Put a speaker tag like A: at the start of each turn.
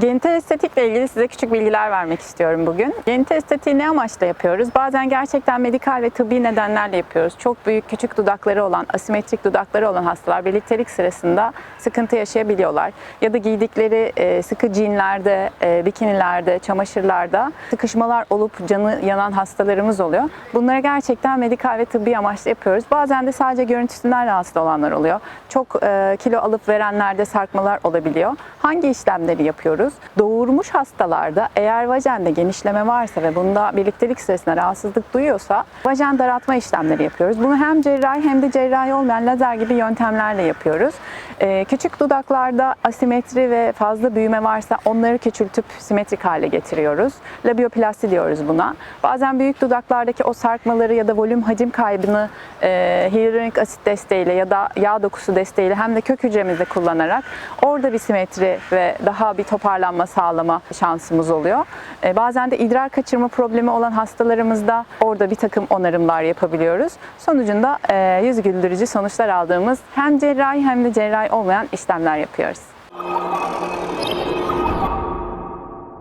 A: Genital estetikle ilgili size küçük bilgiler vermek istiyorum bugün. Genital estetiği ne amaçla yapıyoruz? Bazen gerçekten medikal ve tıbbi nedenlerle yapıyoruz. Çok büyük küçük dudakları olan, asimetrik dudakları olan hastalar birliktelik sırasında sıkıntı yaşayabiliyorlar. Ya da giydikleri e, sıkı jeanlerde, e, bikinilerde, çamaşırlarda sıkışmalar olup canı yanan hastalarımız oluyor. Bunları gerçekten medikal ve tıbbi amaçla yapıyoruz. Bazen de sadece görüntüsünden rahatsız olanlar oluyor. Çok e, kilo alıp verenlerde sarkmalar olabiliyor. Hangi işlemleri yapıyoruz? Doğurmuş hastalarda eğer vajende genişleme varsa ve bunda birliktelik sırasında rahatsızlık duyuyorsa vajen daraltma işlemleri yapıyoruz. Bunu hem cerrahi hem de cerrahi olmayan lazer gibi yöntemlerle yapıyoruz. E, küçük dudaklarda asimetri ve fazla büyüme varsa onları küçültüp simetrik hale getiriyoruz. Labioplasti diyoruz buna. Bazen büyük dudaklardaki o sarkmaları ya da volüm hacim kaybını e, hyaluronik asit desteğiyle ya da yağ dokusu desteğiyle hem de kök hücremizde kullanarak orada bir simetri ve daha bir toparlanma sağlama şansımız oluyor. E, bazen de idrar kaçırma problemi olan hastalarımızda orada bir takım onarımlar yapabiliyoruz. Sonucunda e, yüz güldürücü sonuçlar aldığımız hem cerrahi hem de cerrahi olmayan işlemler yapıyoruz.